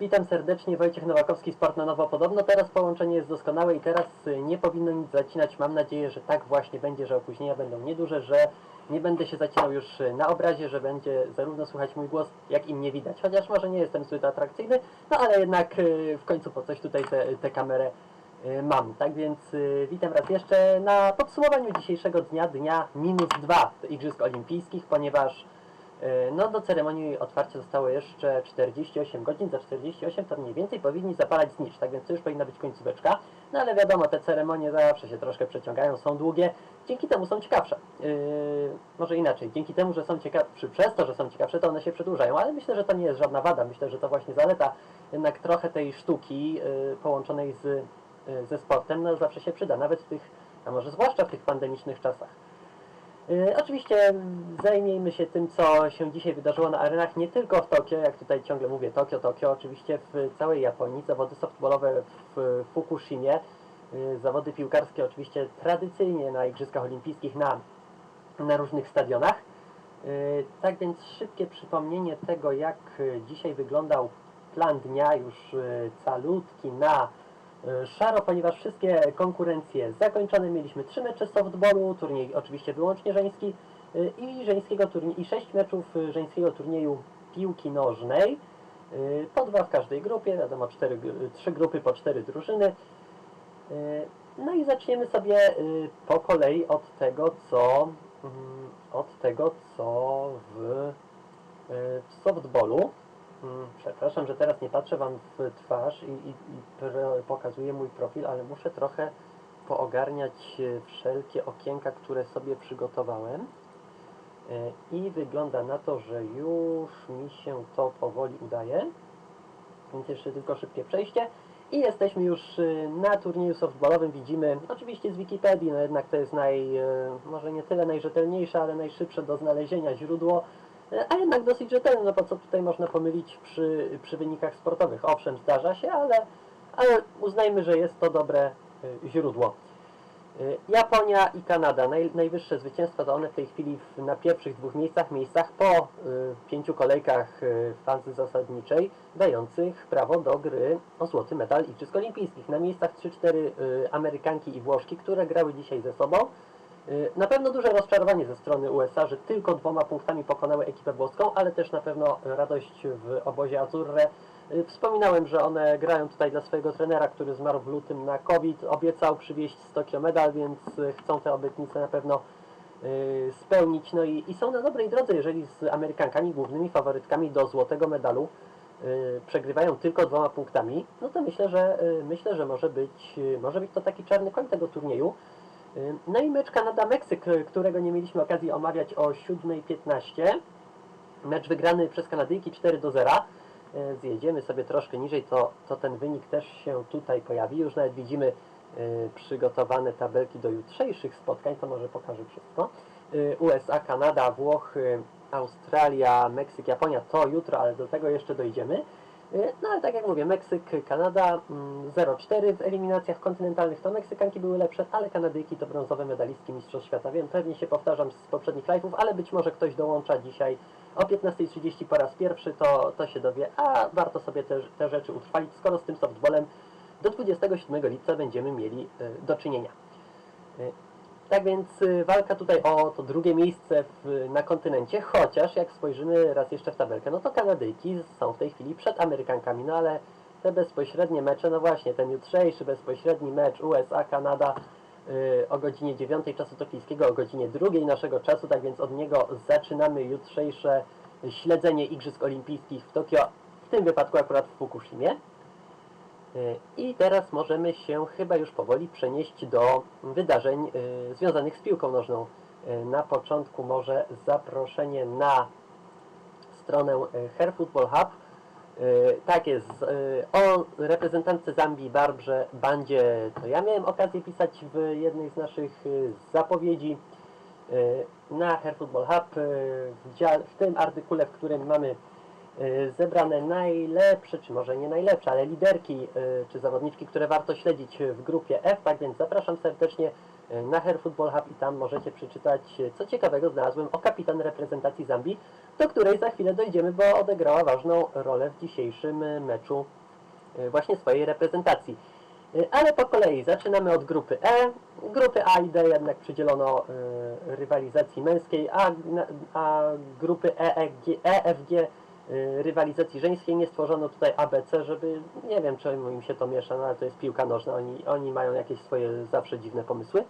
Witam serdecznie, Wojciech Nowakowski, Sport na Nowo. Podobno teraz połączenie jest doskonałe i teraz y, nie powinno nic zacinać. Mam nadzieję, że tak właśnie będzie, że opóźnienia będą nieduże, że nie będę się zacinał już y, na obrazie, że będzie zarówno słychać mój głos, jak i mnie widać. Chociaż może nie jestem zbyt atrakcyjny, no ale jednak y, w końcu po coś tutaj tę kamerę mam. Tak więc witam raz jeszcze na podsumowaniu dzisiejszego dnia, dnia minus dwa Igrzysk Olimpijskich, ponieważ No do ceremonii otwarcia zostało jeszcze 48 godzin, za 48 to mniej więcej powinni zapalać znicz, tak więc to już powinna być końcóweczka. No ale wiadomo, te ceremonie zawsze się troszkę przeciągają, są długie, dzięki temu są ciekawsze. Yy, może inaczej, dzięki temu, że są ciekawsze, przez to, że są ciekawsze, to one się przedłużają, ale myślę, że to nie jest żadna wada, myślę, że to właśnie zaleta jednak trochę tej sztuki yy, połączonej z, yy, ze sportem, no zawsze się przyda, nawet w tych, a może zwłaszcza w tych pandemicznych czasach. Y, Oczywiście zajmijmy się tym, co się dzisiaj wydarzyło na arenach, nie tylko w Tokio, jak tutaj ciągle mówię, Tokio, Tokio, oczywiście w całej Japonii, zawody softballowe w Fukushimie, y, zawody piłkarskie oczywiście tradycyjnie na Igrzyskach Olimpijskich na, na różnych stadionach. Y, Tak więc szybkie przypomnienie tego, jak dzisiaj wyglądał plan dnia, już calutki na szaro, ponieważ wszystkie konkurencje zakończone. Mieliśmy trzy mecze softballu, turniej oczywiście wyłącznie żeński y, i żeńskiego turnieju, i sześć meczów y, żeńskiego turnieju piłki nożnej. y, Po dwa w każdej grupie, wiadomo, cztery, trzy grupy po cztery drużyny. Y, No i zaczniemy sobie y, po kolei od tego, co mm, od tego, co w, y, w softballu. Przepraszam, że teraz nie patrzę Wam w twarz i, i, i pokazuję mój profil, ale muszę trochę poogarniać e, wszelkie okienka, które sobie przygotowałem. E, I wygląda na to, że już mi się to powoli udaje. Więc jeszcze tylko szybkie przejście. I jesteśmy już y, na turnieju softballowym. Widzimy, oczywiście z Wikipedii, no jednak to jest naj, może nie tyle najrzetelniejsze, ale najszybsze do znalezienia źródło, a jednak dosyć rzetelne, no po co tutaj można pomylić przy, przy wynikach sportowych. Owszem, zdarza się, ale, ale uznajmy, że jest to dobre y, źródło. Y, Japonia i Kanada, naj, najwyższe zwycięstwa to one w tej chwili na pierwszych dwóch miejscach, miejscach po pięciu kolejkach fazy zasadniczej, dających prawo do gry o złoty medal Igrzysk Olimpijskich. Na miejscach 3-4 y, Amerykanki i Włoszki, które grały dzisiaj ze sobą. Y, Na pewno duże rozczarowanie ze strony USA, że tylko dwoma punktami pokonały ekipę włoską, ale też na pewno radość w obozie Azurre. Y, Wspominałem, że one grają tutaj dla swojego trenera, który zmarł w lutym na COVID. Obiecał przywieźć z Tokio medal, więc y, chcą te obietnice na pewno spełnić. No i, i są na dobrej drodze, jeżeli z Amerykankami głównymi faworytkami do złotego medalu przegrywają tylko dwoma punktami, no to myślę, że myślę, że może być, może być to taki czarny koń tego turnieju. Y, No i mecz Kanada-Meksyk, y, którego nie mieliśmy okazji omawiać o 7.15. Mecz wygrany przez Kanadyjki 4 do 0. E, Zjedziemy sobie troszkę niżej, to, to ten wynik też się tutaj pojawi. Już nawet widzimy przygotowane tabelki do jutrzejszych spotkań, to może pokażę wszystko. USA, Kanada, Włochy, Australia, Meksyk, Japonia to jutro, ale do tego jeszcze dojdziemy. E, No ale tak jak mówię, Meksyk, Kanada mm, 0-4 w eliminacjach kontynentalnych to Meksykanki były lepsze, ale Kanadyjki to brązowe medalistki Mistrzostw Świata. Wiem, pewnie się powtarzam z poprzednich live'ów, ale być może ktoś dołącza dzisiaj o 15.30 po raz pierwszy, to, to się dowie, a warto sobie te, te rzeczy utrwalić, skoro z tym softballem do 27 lipca będziemy mieli y, do czynienia. Tak więc y, walka tutaj o to drugie miejsce w, na kontynencie, chociaż jak spojrzymy raz jeszcze w tabelkę, no to Kanadyjki są w tej chwili przed Amerykankami, no ale te bezpośrednie mecze, no właśnie ten jutrzejszy bezpośredni mecz USA-Kanada y, o godzinie 9 czasu tokijskiego, o godzinie 2 naszego czasu, tak więc od niego zaczynamy jutrzejsze śledzenie Igrzysk Olimpijskich w Tokio, w tym wypadku akurat w Fukushimie. I teraz możemy się chyba już powoli przenieść do wydarzeń y, związanych z piłką nożną. Y, Na początku może zaproszenie na stronę y, Hair Football Hub. Tak jest, o reprezentantce Zambii Barbrze Bandzie to ja miałem okazję pisać w jednej z naszych zapowiedzi na Hair Football Hub, w, tym artykule, w którym mamy zebrane najlepsze, czy może nie najlepsze, ale liderki y, czy zawodniczki, które warto śledzić w grupie F, tak więc zapraszam serdecznie. y, na Her Football Hub i tam możecie przeczytać, y, co ciekawego znalazłem o kapitan reprezentacji Zambii, do której za chwilę dojdziemy, bo odegrała ważną rolę w dzisiejszym y, meczu y, właśnie swojej reprezentacji. Y, Ale po kolei zaczynamy od grupy E. Grupy A i D jednak przydzielono y, rywalizacji męskiej, a, a grupy E, E, G, e F, G y, rywalizacji żeńskiej nie stworzono tutaj ABC, żeby nie wiem czemu im się to miesza, no ale to jest piłka nożna, oni, oni mają jakieś swoje zawsze dziwne pomysły.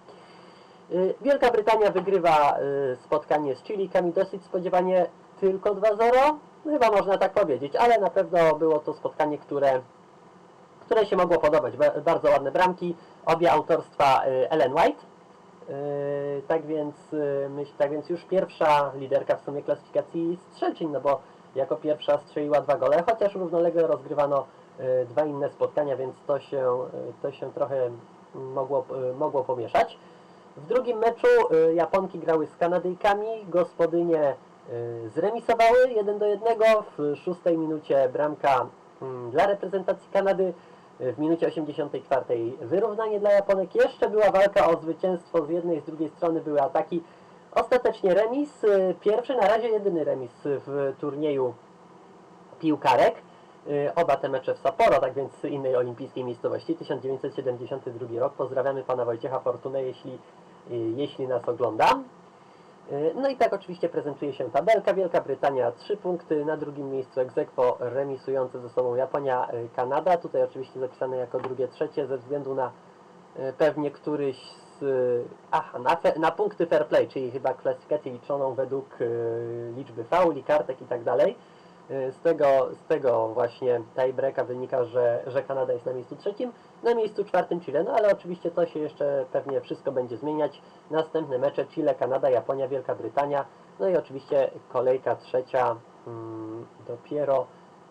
Y, Wielka Brytania wygrywa y, spotkanie z Chilikami dosyć spodziewanie tylko 2-0, chyba można tak powiedzieć, ale na pewno było to spotkanie, które które się mogło podobać. Ba- Bardzo ładne bramki, obie autorstwa y, Ellen White. Y, Tak więc, y, tak więc już pierwsza liderka w sumie klasyfikacji strzelczyń, no bo jako pierwsza strzeliła dwa gole, chociaż równolegle rozgrywano y, dwa inne spotkania, więc to się, y, to się trochę mogło, y, mogło pomieszać. W drugim meczu Japonki grały z Kanadyjkami, gospodynie zremisowały 1 do 1. W szóstej minucie bramka mm, dla reprezentacji Kanady, w minucie 84 wyrównanie dla Japonek. Jeszcze była walka o zwycięstwo z jednej i z drugiej strony były ataki. Ostatecznie remis, y, pierwszy na razie jedyny remis w turnieju piłkarek. Y, Oba te mecze w Sapporo, tak więc innej olimpijskiej miejscowości, 1972 rok. Pozdrawiamy pana Wojciecha Fortunę, jeśli, y, jeśli nas ogląda. No i tak oczywiście prezentuje się tabelka. Wielka Brytania 3 punkty, na drugim miejscu egzekwo remisujące ze sobą Japonia, Kanada. Tutaj oczywiście zapisane jako drugie, trzecie ze względu na pewnie któryś Aha, na, fe, na punkty fair play, czyli chyba klasyfikację liczoną według y, liczby fauli, kartek i tak dalej. Y, Z tego, z tego właśnie tiebreaka wynika, że, że Kanada jest na miejscu trzecim, na miejscu czwartym Chile, no ale oczywiście to się jeszcze pewnie wszystko będzie zmieniać. Następne mecze Chile, Kanada, Japonia, Wielka Brytania, no i oczywiście kolejka trzecia mm, dopiero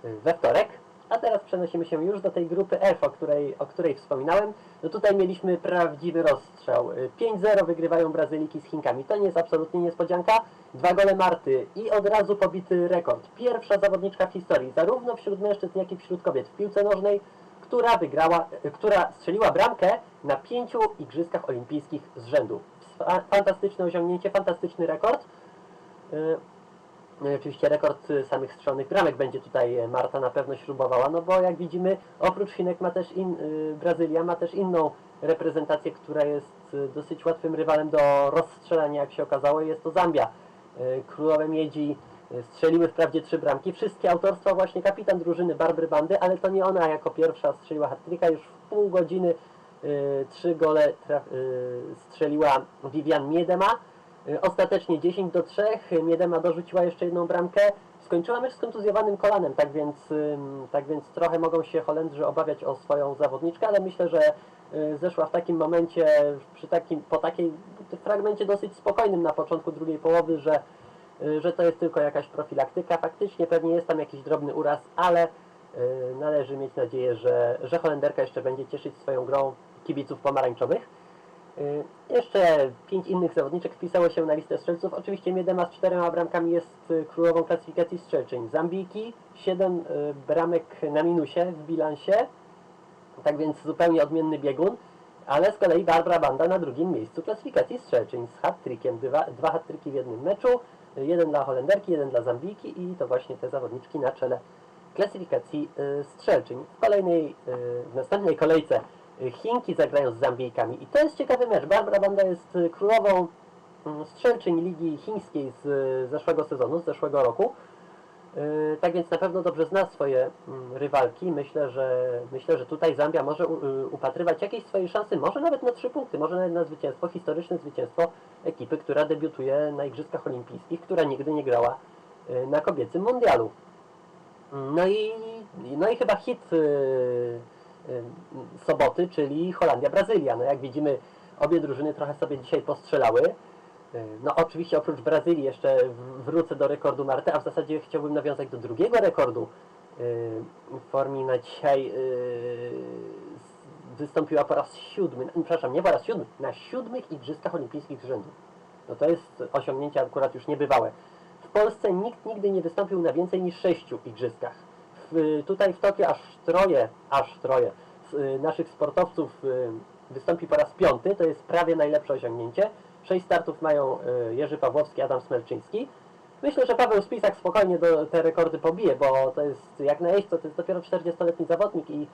y, we wtorek. A teraz przenosimy się już do tej grupy F, o której, o której wspominałem. No tutaj mieliśmy prawdziwy rozstrzał. Y, 5-0 wygrywają Brazyliki z Chinkami. To nie jest absolutnie niespodzianka. Dwa gole Marty i od razu pobity rekord. Pierwsza zawodniczka w historii, zarówno wśród mężczyzn, jak i wśród kobiet w piłce nożnej, która wygrała, y, która strzeliła bramkę na pięciu igrzyskach olimpijskich z rzędu. Fa- Fantastyczne osiągnięcie, fantastyczny rekord. No oczywiście rekord y, samych strzelonych bramek będzie tutaj e, Marta na pewno śrubowała, no bo jak widzimy, oprócz Chinek ma też in, y, Brazylia ma też inną reprezentację, która jest y, dosyć łatwym rywalem do rozstrzelania, jak się okazało, jest to Zambia. Królowe Miedzi strzeliły wprawdzie trzy bramki, wszystkie autorstwa właśnie kapitan drużyny Barbry Bandy, ale to nie ona jako pierwsza strzeliła hat już w pół godziny trzy gole strzeliła Vivian Miedema. Y, Ostatecznie 10 do 3. Miedema dorzuciła jeszcze jedną bramkę. Skończyła mecz z kontuzjowanym kolanem, tak więc, tak więc trochę mogą się Holendrzy obawiać o swoją zawodniczkę, ale myślę, że y, zeszła w takim momencie, przy takim, po takiej fragmencie dosyć spokojnym na początku drugiej połowy, że, y, że to jest tylko jakaś profilaktyka. Faktycznie pewnie jest tam jakiś drobny uraz, ale y, należy mieć nadzieję, że, że Holenderka jeszcze będzie cieszyć swoją grą kibiców pomarańczowych. Y, Jeszcze pięć innych zawodniczek wpisało się na listę strzelców. Oczywiście Miedema z czterema bramkami jest y, królową klasyfikacji strzelczyń. Zambijki, siedem y, bramek na minusie w bilansie, tak więc zupełnie odmienny biegun, ale z kolei Barbara Banda na drugim miejscu klasyfikacji strzelczyń z hat-trickiem. Dwa, dwa hat-tricki w jednym meczu, jeden dla Holenderki, jeden dla Zambijki i to właśnie te zawodniczki na czele klasyfikacji strzelczyń. W kolejnej, w następnej kolejce Chinki zagrają z Zambijkami i to jest ciekawy mecz. Barbara Banda jest y, królową mm, strzelczyń Ligi Chińskiej z y, zeszłego sezonu, z zeszłego roku. Y, Tak więc na pewno dobrze zna swoje mm, rywalki. Myślę, że myślę, że tutaj Zambia może upatrywać jakieś swojej szansy, może nawet na trzy punkty, może nawet na zwycięstwo, historyczne zwycięstwo ekipy, która debiutuje na Igrzyskach Olimpijskich, która nigdy nie grała na kobiecym mundialu. No i, no i chyba hit soboty, czyli Holandia-Brazylia. No jak widzimy, obie drużyny trochę sobie dzisiaj postrzelały. Y, No oczywiście oprócz Brazylii jeszcze w- wrócę do rekordu Marty, a w zasadzie chciałbym nawiązać do drugiego rekordu. Y, Formi na dzisiaj y, wystąpiła po raz siódmy, no, przepraszam, nie po raz siódmy, na siódmych Igrzyskach Olimpijskich z rzędu. No to jest osiągnięcie akurat już niebywałe. W Polsce nikt nigdy nie wystąpił na więcej niż sześciu igrzyskach. W, tutaj w Tokio aż troje, aż troje y, naszych sportowców y, wystąpi po raz piąty, to jest prawie najlepsze osiągnięcie. Sześć startów mają y, Jerzy Pawłowski, Adam Smelczyński. Myślę, że Paweł Spisak spokojnie do, te rekordy pobije, bo to jest jak na jeźdźco, to jest dopiero 40-letni zawodnik i, y,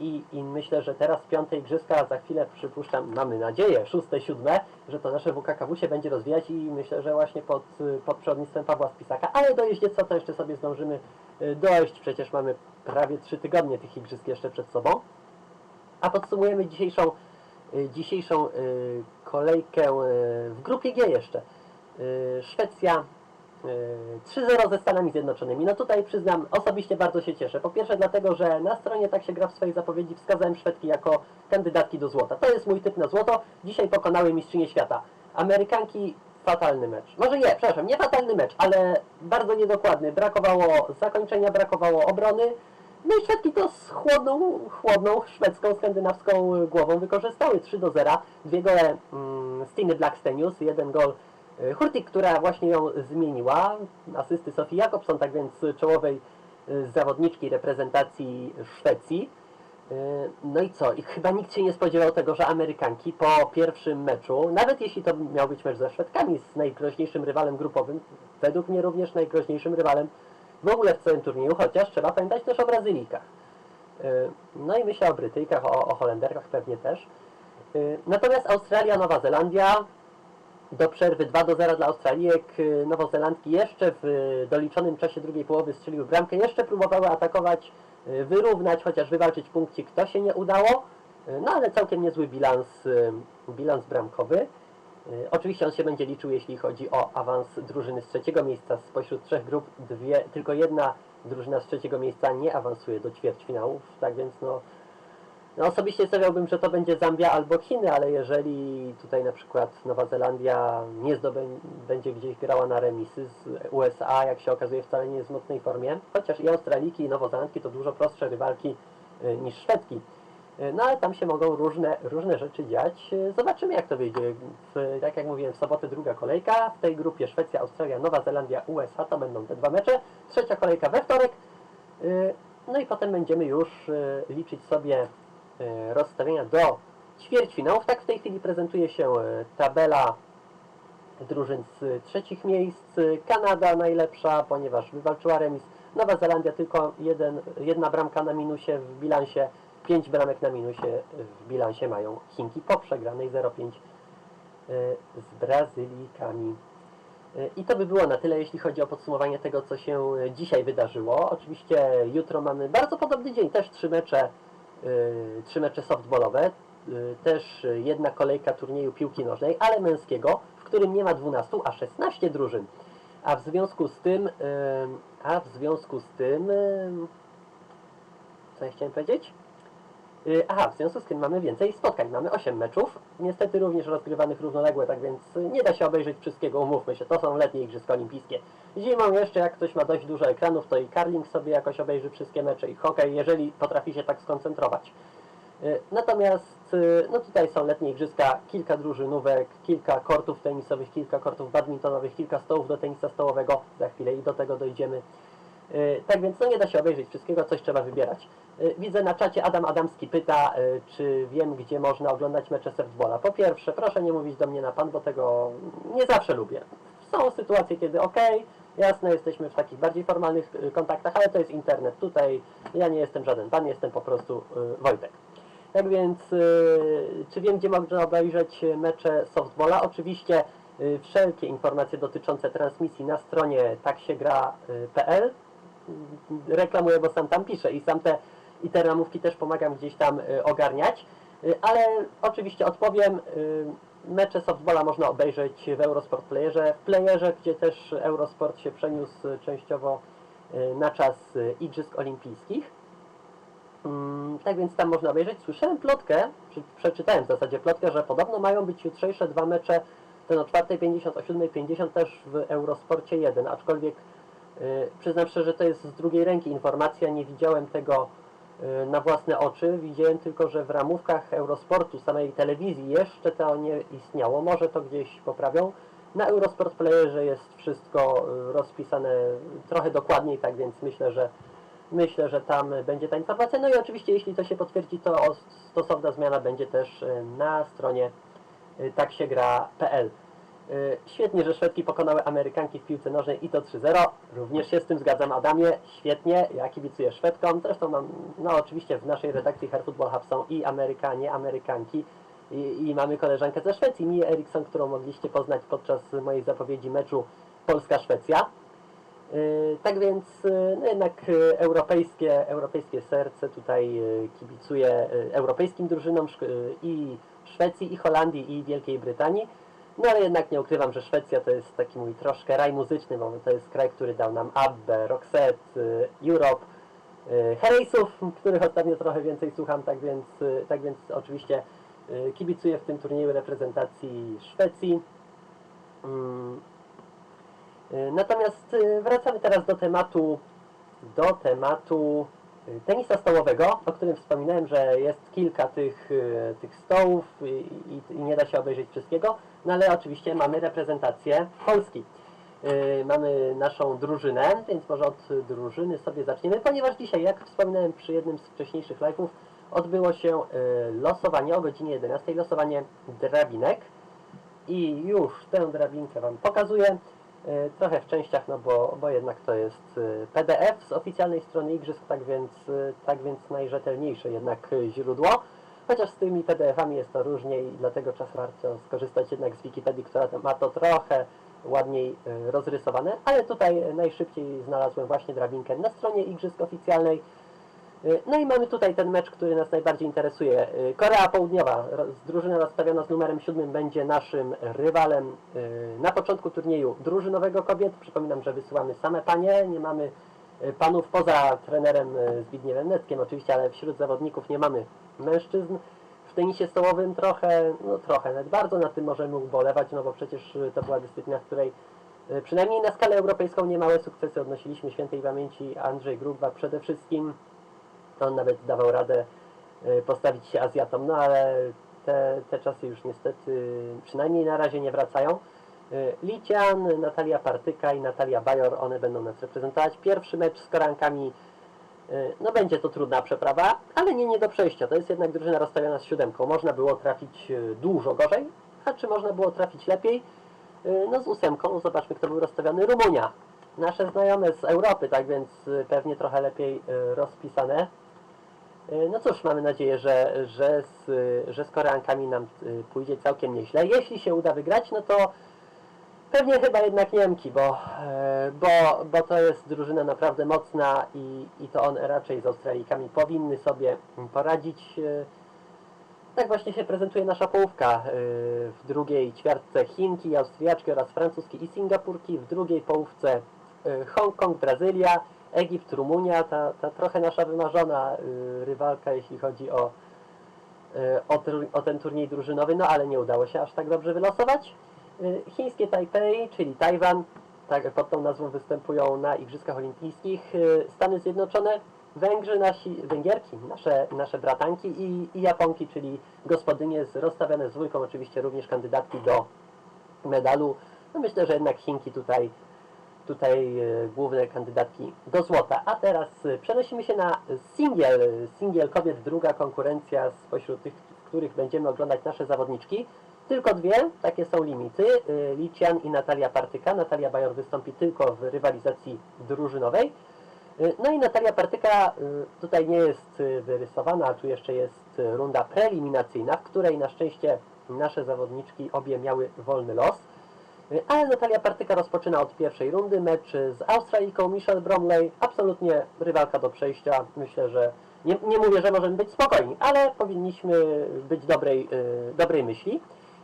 i, i myślę, że teraz piąte igrzyska, za chwilę przypuszczam, mamy nadzieję, szóste, siódme, że to nasze WKKW się będzie rozwijać i myślę, że właśnie pod, y, pod przewodnictwem Pawła Spisaka, ale do jeździectwa to jeszcze sobie zdążymy y, dojść, przecież mamy prawie trzy tygodnie tych igrzysk jeszcze przed sobą. A podsumujemy dzisiejszą, y, dzisiejszą kolejkę w grupie G jeszcze. Szwecja 3-0 ze Stanami Zjednoczonymi. No tutaj przyznam, osobiście bardzo się cieszę. Po pierwsze dlatego, że na stronie tak się gra w swojej zapowiedzi wskazałem Szwedki jako kandydatki do złota. To jest mój typ na złoto. Dzisiaj pokonały mistrzynie świata. Amerykanki fatalny mecz. Może nie, przepraszam, nie fatalny mecz, ale bardzo niedokładny. Brakowało zakończenia, brakowało obrony. No i Szwedki to z chłodną, chłodną szwedzką, skandynawską głową wykorzystały 3 do 0. Dwie gole mm, Stiny Blackstenius, jeden gol Hurtik, która właśnie ją zmieniła. Asysty Sofii Jakobson, tak więc czołowej y, zawodniczki reprezentacji Szwecji. Y, No i co? I chyba nikt się nie spodziewał tego, że Amerykanki po pierwszym meczu, nawet jeśli to miał być mecz ze Szwedkami, z najgroźniejszym rywalem grupowym, według mnie również najgroźniejszym rywalem w ogóle w całym turnieju, chociaż trzeba pamiętać też o Brazylijkach. No i myślę o Brytyjkach, o, o Holenderkach pewnie też. Natomiast Australia, Nowa Zelandia do przerwy 2 do 0 dla Australijek. Y, Nowozelandki jeszcze w doliczonym czasie drugiej połowy strzeliły bramkę, jeszcze próbowały atakować, y, wyrównać, chociaż wywalczyć punkcik, to się nie udało. Y, No ale całkiem niezły bilans, bilans bramkowy. Oczywiście on się będzie liczył, jeśli chodzi o awans drużyny z trzeciego miejsca. Spośród trzech grup dwie, tylko jedna drużyna z trzeciego miejsca nie awansuje do ćwierćfinałów, tak więc no, no osobiście stawiałbym, że to będzie Zambia albo Chiny, ale jeżeli tutaj na przykład Nowa Zelandia nie będzie gdzieś grała na remisy z USA, jak się okazuje wcale nie jest w mocnej formie, chociaż i Australiki i Nowozelandki to dużo prostsze rywalki y, niż Szwedki. Y, No ale tam się mogą różne, różne rzeczy dziać. Y, Zobaczymy jak to wyjdzie. W, tak jak mówiłem, w sobotę druga kolejka. W tej grupie Szwecja, Australia, Nowa Zelandia, USA to będą te dwa mecze. Trzecia kolejka we wtorek. No i potem będziemy już liczyć sobie rozstawienia do ćwierćfinałów. Tak w tej chwili prezentuje się y, tabela drużyn z trzecich miejsc. Kanada najlepsza, ponieważ wywalczyła remis. Nowa Zelandia tylko jeden, jedna bramka na minusie w bilansie. Pięć bramek na minusie w bilansie mają Chinki po przegranej 0,5 y, z Brazylijkami. Y, I to by było na tyle, jeśli chodzi o podsumowanie tego, co się dzisiaj wydarzyło. Oczywiście jutro mamy bardzo podobny dzień, też trzy mecze, trzy mecze softballowe, y, też y, jedna kolejka turnieju piłki nożnej, ale męskiego, w którym nie ma 12, a 16 drużyn. A w związku z tym, y, a w związku z tym, y, co ja chciałem powiedzieć? Y, Aha, w związku z tym mamy więcej spotkań. Mamy 8 meczów, niestety również rozgrywanych równolegle, tak więc nie da się obejrzeć wszystkiego, umówmy się, to są letnie Igrzyska Olimpijskie. Zimą jeszcze, jak ktoś ma dość dużo ekranów, to i karling sobie jakoś obejrzy wszystkie mecze i hokej, jeżeli potrafi się tak skoncentrować. Y, Natomiast y, no tutaj są letnie igrzyska, kilka drużynówek, kilka kortów tenisowych, kilka kortów badmintonowych, kilka stołów do tenisa stołowego, za chwilę i do tego dojdziemy. Y, Tak więc no nie da się obejrzeć wszystkiego, coś trzeba wybierać. Y, Widzę na czacie Adam Adamski pyta, y, czy wiem, gdzie można oglądać mecze softballa. Po pierwsze, proszę nie mówić do mnie na pan, bo tego nie zawsze lubię. Są sytuacje, kiedy ok, jasne, jesteśmy w takich bardziej formalnych kontaktach, ale to jest internet. Tutaj ja nie jestem żaden pan, jestem po prostu Wojtek. Tak więc, czy wiem, gdzie można obejrzeć mecze softballa? Oczywiście wszelkie informacje dotyczące transmisji na stronie taksiegra.pl reklamuję, bo sam tam piszę i sam te, i te ramówki też pomagam gdzieś tam y, ogarniać. Y, ale oczywiście odpowiem, y, mecze softballa można obejrzeć w Eurosport Playerze, w Playerze, gdzie też Eurosport się przeniósł częściowo na czas Igrzysk Olimpijskich. Mm, tak więc tam można obejrzeć. Słyszałem plotkę, czy przeczytałem w zasadzie plotkę, że podobno mają być jutrzejsze dwa mecze, ten o 4.50, o 7.50 też w Eurosporcie 1, aczkolwiek przyznam szczerze, że to jest z drugiej ręki informacja, nie widziałem tego y, na własne oczy, widziałem tylko, że w ramówkach Eurosportu, samej telewizji jeszcze to nie istniało, może to gdzieś poprawią. Na Eurosport Playerze jest wszystko y, rozpisane trochę dokładniej, tak więc myślę, że Myślę, że tam będzie ta informacja. No i oczywiście, jeśli to się potwierdzi, to stosowna zmiana będzie też y, na stronie y, taksiegra.pl. Y, Świetnie, że Szwedki pokonały Amerykanki w piłce nożnej i to 3-0. Również się z tym zgadzam, Adamie. Świetnie, ja kibicuję Szwedkom. Zresztą mam, no oczywiście w naszej redakcji Hair Football Hub są i Amerykanie, Amerykanki. I, I mamy koleżankę ze Szwecji, Mię Eriksson, którą mogliście poznać podczas mojej zapowiedzi meczu Polska-Szwecja. Yy, Tak więc yy, no jednak europejskie, europejskie serce tutaj kibicuje europejskim drużynom i Szwecji, i Holandii, i Wielkiej Brytanii. No ale jednak nie ukrywam, że Szwecja to jest taki mój troszkę raj muzyczny, bo to jest kraj, który dał nam Abbę, Roxette, yy, Europe, yy, Herejsów, których ostatnio trochę więcej słucham, tak więc, yy, tak więc oczywiście kibicuję w tym turnieju reprezentacji Szwecji. Mm, Y, Natomiast y, wracamy teraz do tematu do tematu y, tenisa stołowego, o którym wspominałem, że jest kilka tych, y, tych stołów i, i nie da się obejrzeć wszystkiego, no ale oczywiście mamy reprezentację Polski. Y, Mamy naszą drużynę, więc może od drużyny sobie zaczniemy, ponieważ dzisiaj, jak wspominałem przy jednym z wcześniejszych live'ów, odbyło się y, losowanie o godzinie 11, losowanie drabinek i już tę drabinkę Wam pokazuję. E, Trochę w częściach, no bo, bo jednak to jest e, PDF z oficjalnej strony Igrzysk, tak więc, e, tak więc najrzetelniejsze jednak e, źródło. Chociaż z tymi PDF-ami jest to różnie i dlatego czasem warto skorzystać jednak z Wikipedii, która ma to trochę ładniej e, rozrysowane, ale tutaj e, najszybciej znalazłem właśnie drabinkę na stronie Igrzysk oficjalnej. Y, No i mamy tutaj ten mecz, który nas najbardziej interesuje. Korea Południowa, drużyna rozstawiona z numerem 7 będzie naszym rywalem na początku turnieju drużynowego kobiet. Przypominam, że wysyłamy same panie, nie mamy panów poza trenerem y, Zbigniewem Neckiem oczywiście, ale wśród zawodników nie mamy mężczyzn. W tenisie stołowym trochę, no trochę, nawet bardzo na tym możemy ubolewać, no bo przecież to była dyscyplina, w której y, przynajmniej na skalę europejską niemałe sukcesy odnosiliśmy świętej pamięci Andrzej Grugwa przede wszystkim on nawet dawał radę postawić się Azjatom, no ale te, te czasy już niestety przynajmniej na razie nie wracają. Y, Lician, Natalia Partyka i Natalia Bajor, one będą nas reprezentować. Pierwszy mecz z Korankami, y, no będzie to trudna przeprawa, ale nie, nie do przejścia. To jest jednak drużyna rozstawiona z siódemką. Można było trafić y, dużo gorzej, a czy można było trafić lepiej? No z ósemką, zobaczmy kto był rozstawiony. Rumunia. Nasze znajome z Europy, tak więc pewnie trochę lepiej rozpisane. No cóż, mamy nadzieję, że, że, z, że z Koreankami nam pójdzie całkiem nieźle. Jeśli się uda wygrać, no to pewnie chyba jednak Niemki, bo, e, bo, bo to jest drużyna naprawdę mocna i, i to one raczej z Australijkami powinny sobie poradzić. E, Tak właśnie się prezentuje nasza połówka. E, W drugiej ćwiartce Chinki, Austriaczki oraz Francuski i Singapurki. W drugiej połówce Hongkong, Brazylia, Egipt, Rumunia. Ta, ta trochę nasza wymarzona rywalka, jeśli chodzi o, o, o ten turniej drużynowy, no ale nie udało się aż tak dobrze wylosować. E, Chińskie Tajpej, czyli Tajwan, tak pod tą nazwą występują na Igrzyskach Olimpijskich. E, Stany Zjednoczone, Węgrzy, nasi, Węgierki, nasze, nasze bratanki i, i Japonki, czyli gospodynie z, rozstawione z dwójką, oczywiście również kandydatki do medalu. No myślę, że jednak Chinki tutaj, tutaj e, główne kandydatki do złota. A teraz przenosimy się na singiel, singiel kobiet, druga konkurencja spośród tych, w których będziemy oglądać nasze zawodniczki. Tylko dwie, takie są limity. e, Lician i Natalia Partyka. Natalia Bajor wystąpi tylko w rywalizacji drużynowej. Y, No i Natalia Partyka y, tutaj nie jest y, wyrysowana, tu jeszcze jest y, runda preeliminacyjna, w której na szczęście nasze zawodniczki obie miały wolny los. Y, Ale Natalia Partyka rozpoczyna od pierwszej rundy mecz z Australijką Michelle Bromley. Absolutnie rywalka do przejścia. Myślę, że nie, nie mówię, że możemy być spokojni, ale powinniśmy być dobrej, y, dobrej myśli.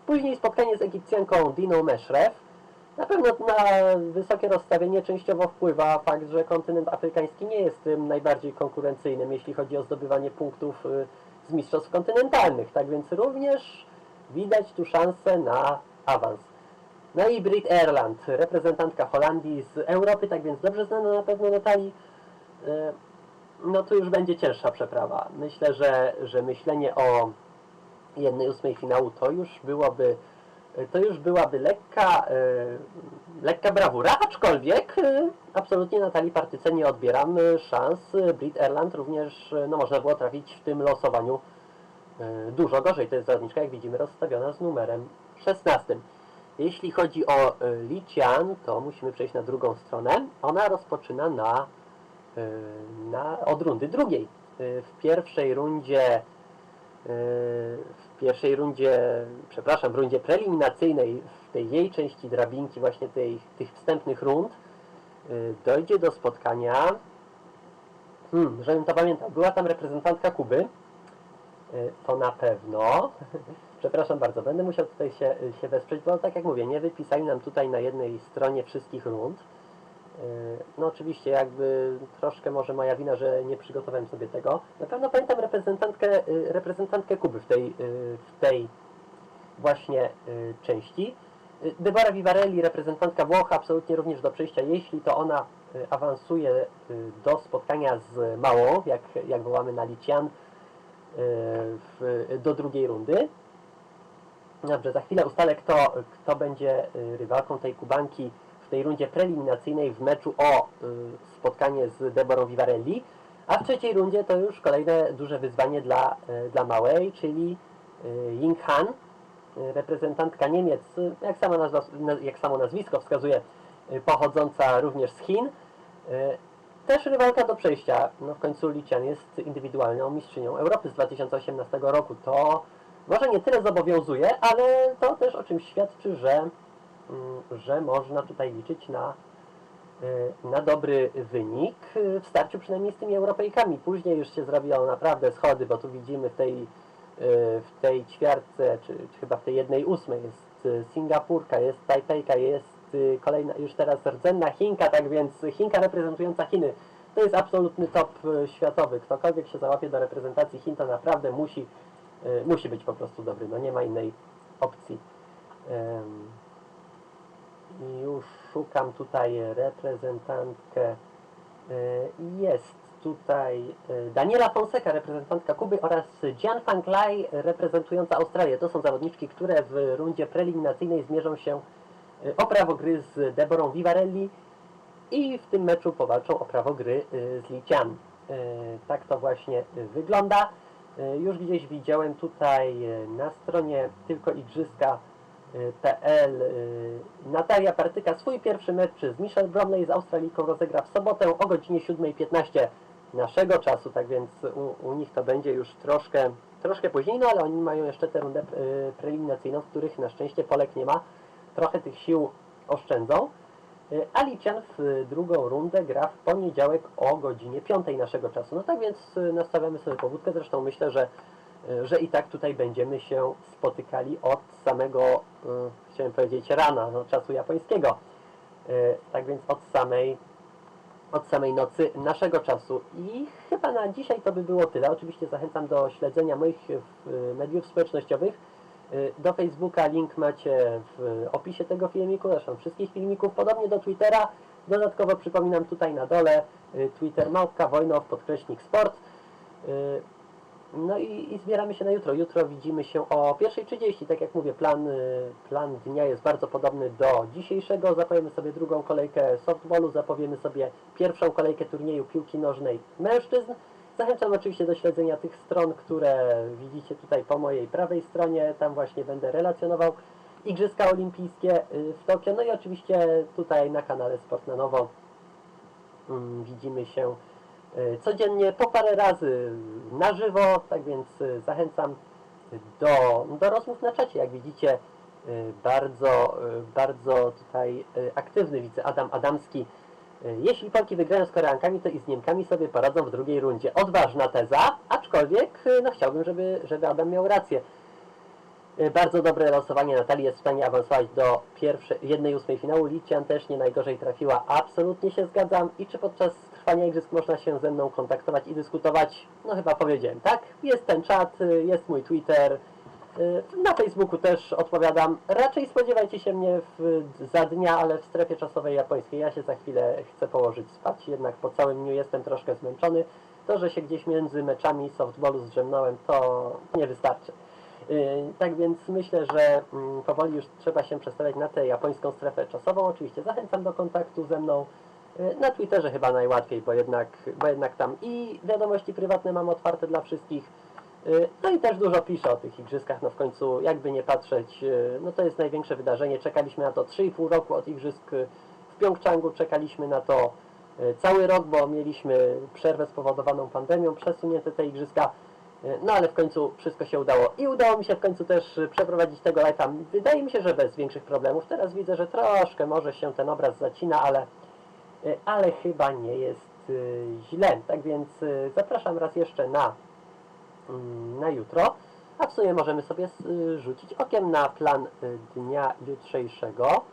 Później spotkanie z Egipcjanką Diną Meshrew. Na pewno na wysokie rozstawienie częściowo wpływa fakt, że kontynent afrykański nie jest tym najbardziej konkurencyjnym, jeśli chodzi o zdobywanie punktów y, z mistrzostw kontynentalnych. Tak więc również widać tu szansę na awans. No i Brit Erland, reprezentantka Holandii z Europy, tak więc dobrze znana na pewno Natalii. Y, No tu już będzie cięższa przeprawa. Myślę, że, że myślenie o jednej ósmej finału to już byłoby y, to już byłaby lekka, y, lekka brawura, aczkolwiek y, absolutnie Natalii Partyce nie odbieram szans. Brit Erland również no, można było trafić w tym losowaniu dużo gorzej. To jest zawodniczka, jak widzimy, rozstawiona z numerem 16. Jeśli chodzi o Lician, to musimy przejść na drugą stronę. Ona rozpoczyna na, na, od rundy drugiej. W pierwszej rundzie y, w pierwszej rundzie, przepraszam, w rundzie preliminacyjnej, w tej jej części drabinki, właśnie tej, tych wstępnych rund, y, dojdzie do spotkania, hmm, żebym to pamiętał, była tam reprezentantka Kuby, y, to na pewno, przepraszam bardzo, będę musiał tutaj się, się wesprzeć, bo tak jak mówię, nie wypisali nam tutaj na jednej stronie wszystkich rund, Y, No oczywiście jakby troszkę może moja wina, że nie przygotowałem sobie tego. Na pewno pamiętam reprezentantkę, y, reprezentantkę Kuby w tej, y, w tej właśnie części. Deborah Vivarelli, reprezentantka Włoch, absolutnie również do przejścia, jeśli to ona awansuje do spotkania z Małą, jak, jak wołamy na Lician, w, do drugiej rundy. Dobrze, za chwilę ustalę, kto, kto będzie rywalką tej Kubanki w tej rundzie preliminacyjnej w meczu o y, spotkanie z Deborą Vivarelli. A w trzeciej rundzie to już kolejne duże wyzwanie dla, y, dla Małej, czyli y, Ying Han, reprezentantka Niemiec, jak, nazwa, na- jak samo nazwisko wskazuje, pochodząca również z Chin. Też rywalka do przejścia. No w końcu Lician jest indywidualną mistrzynią Europy z 2018 roku. To może nie tyle zobowiązuje, ale to też o czymś świadczy, że, że można tutaj liczyć na, y, na dobry wynik y, w starciu przynajmniej z tymi Europejkami. Później już się zrobiło naprawdę schody, bo tu widzimy w tej, y, w tej ćwiartce, czy, czy chyba w tej jednej ósmej jest y, Singapurka, jest Tajpejka, jest y, kolejna już teraz rdzenna Chinka, tak więc Chinka reprezentująca Chiny. To jest absolutny top y, światowy. Ktokolwiek się załapie do reprezentacji Chin, to naprawdę musi, y, musi być po prostu dobry. No nie ma innej opcji. Em, już szukam tutaj reprezentantkę. Y, Jest tutaj y, Daniela Fonseca, reprezentantka Kuby oraz Jian Lai, reprezentująca Australię. To są zawodniczki, które w rundzie preliminacyjnej zmierzą się y, o prawo gry z Deborą Vivarelli i w tym meczu powalczą o prawo gry z Lician. Tak to właśnie wygląda. Już gdzieś widziałem tutaj na stronie tylko igrzyska PL Natalia Partyka swój pierwszy mecz z Michelle Bromley z Australijką rozegra w sobotę o godzinie 7.15 naszego czasu, tak więc u, u nich to będzie już troszkę, troszkę później, no ale oni mają jeszcze tę rundę y, preliminacyjną, w których na szczęście Polek nie ma, trochę tych sił oszczędzą. Y, A Lician w drugą rundę gra w poniedziałek o godzinie 5 naszego czasu. No tak więc y, nastawiamy sobie powódkę, zresztą myślę, że y, że i tak tutaj będziemy się spotykali od samego, y, chciałem powiedzieć rana, no, czasu japońskiego. Y, Tak więc od samej, od samej nocy naszego czasu. I chyba na dzisiaj to by było tyle. Oczywiście zachęcam do śledzenia moich mediów społecznościowych. Do Facebooka link macie w opisie tego filmiku, zresztą wszystkich filmików, podobnie do Twittera. Dodatkowo przypominam tutaj na dole Twitter Małpka Wojnow podkreśnik sport. No i, i zbieramy się na jutro. Jutro widzimy się o 1.30. Tak jak mówię, plan, y, plan dnia jest bardzo podobny do dzisiejszego. Zapowiemy sobie drugą kolejkę softballu, zapowiemy sobie pierwszą kolejkę turnieju piłki nożnej mężczyzn. Zachęcam oczywiście do śledzenia tych stron, które widzicie tutaj po mojej prawej stronie. Tam właśnie będę relacjonował Igrzyska Olimpijskie y, w Tokio. No i oczywiście tutaj na kanale Sport na Nowo mm, widzimy się codziennie po parę razy na żywo, tak więc y, zachęcam do, do rozmów na czacie. Jak widzicie, y, bardzo, y, bardzo tutaj y, aktywny widzę Adam Adamski. Y, Jeśli Polki wygrają z Koreankami, to i z Niemkami sobie poradzą w drugiej rundzie. Odważna teza, aczkolwiek y, no, chciałbym, żeby, żeby Adam miał rację. Y, Bardzo dobre losowanie Natalii jest w stanie awansować do pierwszej, jednej ósmej finału. Lician też nie najgorzej trafiła. Absolutnie się zgadzam. I czy podczas trwania igrzysk można się ze mną kontaktować i dyskutować? No chyba powiedziałem, tak? Jest ten czat, y, jest mój Twitter. y, Na Facebooku też odpowiadam. Raczej spodziewajcie się mnie w, za dnia, ale w strefie czasowej japońskiej. Ja się za chwilę chcę położyć spać, jednak po całym dniu jestem troszkę zmęczony. To, że się gdzieś między meczami softballu zdrzemnąłem, to nie wystarczy. Y, Tak więc myślę, że mm, powoli już trzeba się przestawiać na tę japońską strefę czasową. Oczywiście zachęcam do kontaktu ze mną. Na Twitterze chyba najłatwiej, bo jednak, bo jednak tam i wiadomości prywatne mam otwarte dla wszystkich. Y, No i też dużo piszę o tych igrzyskach, no w końcu jakby nie patrzeć, y, no to jest największe wydarzenie. Czekaliśmy na to 3,5 roku od igrzysk w Pjongczangu, czekaliśmy na to y, cały rok, bo mieliśmy przerwę spowodowaną pandemią, przesunięte te igrzyska. No ale w końcu wszystko się udało. I udało mi się w końcu też przeprowadzić tego live'a. Wydaje mi się, że bez większych problemów. Teraz widzę, że troszkę może się ten obraz zacina, ale, ale chyba nie jest y, źle. Tak więc y, zapraszam raz jeszcze na, mm, na jutro. A w sumie możemy sobie rzucić okiem na plan dnia jutrzejszego.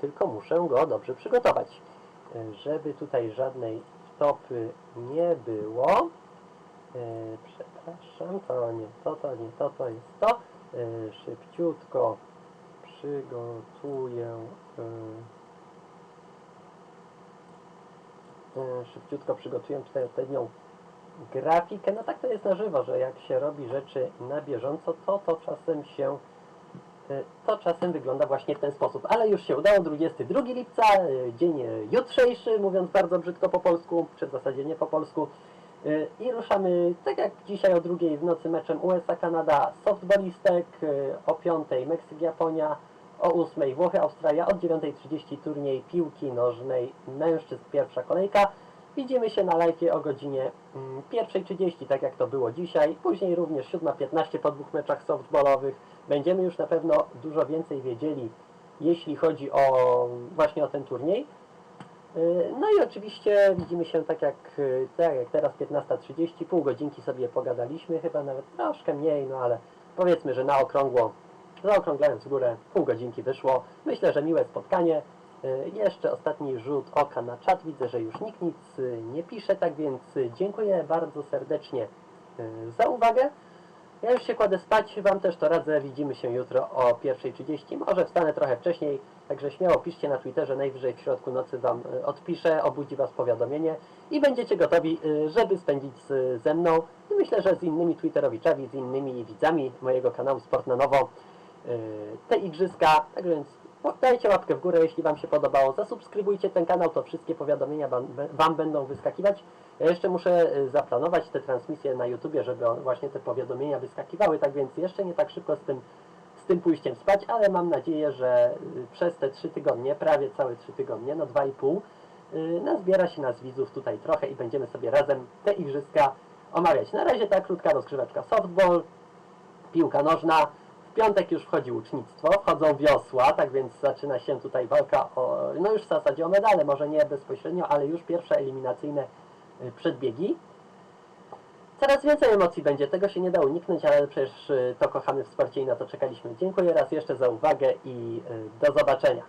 Tylko muszę go dobrze przygotować. Żeby tutaj żadnej topy nie było. E, przepraszam, to nie to, to nie to, to jest to. E, szybciutko przygotuję e, e, szybciutko przygotuję tutaj odpowiednią grafikę. No tak to jest na żywo, że jak się robi rzeczy na bieżąco, to to czasem się e, to czasem wygląda właśnie w ten sposób. Ale już się udało, 22 lipca, e, dzień jutrzejszy, mówiąc bardzo brzydko po polsku, czy w zasadzie nie po polsku. Y, I ruszamy, tak jak dzisiaj o drugiej w nocy meczem USA-Kanada softballistek, y, o 5 Meksyk-Japonia, o 8 Włochy-Australia, od 9.30 turniej piłki nożnej mężczyzn pierwsza kolejka. Widzimy się na live o godzinie mm, 1.30, tak jak to było dzisiaj. Później również 7.15 po dwóch meczach softballowych. Będziemy już na pewno dużo więcej wiedzieli, jeśli chodzi o właśnie o ten turniej. Yy, No i oczywiście widzimy się tak jak, yy, tak jak teraz 15.30, pół godzinki sobie pogadaliśmy, chyba nawet troszkę mniej, no ale powiedzmy, że na okrągło, zaokrąglając górę, pół godzinki wyszło. Myślę, że miłe spotkanie. Yy, Jeszcze ostatni rzut oka na czat, widzę, że już nikt nic yy, nie pisze, tak więc yy, dziękuję bardzo serdecznie za uwagę. Ja już się kładę spać, Wam też to radzę. Widzimy się jutro o 1.30. Może wstanę trochę wcześniej, także śmiało piszcie na Twitterze, najwyżej w środku nocy Wam odpiszę, obudzi Was powiadomienie i będziecie gotowi, żeby spędzić ze mną i myślę, że z innymi Twitterowiczami, z innymi widzami mojego kanału Sport na Nowo te igrzyska. Tak więc o, dajcie łapkę w górę, jeśli Wam się podobało. Zasubskrybujcie ten kanał, to wszystkie powiadomienia Wam, będą wyskakiwać. Ja jeszcze muszę y, zaplanować te transmisje na YouTubie, żeby właśnie te powiadomienia wyskakiwały, tak więc jeszcze nie tak szybko z tym, z tym pójściem spać, ale mam nadzieję, że y, przez te trzy tygodnie, prawie całe trzy tygodnie, no dwa i pół, y, nazbiera się nas widzów tutaj trochę i będziemy sobie razem te igrzyska omawiać. Na razie ta krótka rozgrzeweczka softball, piłka nożna. Piątek już wchodzi ucznictwo, wchodzą wiosła, tak więc zaczyna się tutaj walka o, no już w zasadzie o medale, może nie bezpośrednio, ale już pierwsze eliminacyjne y, przedbiegi. Coraz więcej emocji będzie, tego się nie da uniknąć, ale przecież y, to kochamy w sporcie i na to czekaliśmy. Dziękuję raz jeszcze za uwagę i y, do zobaczenia.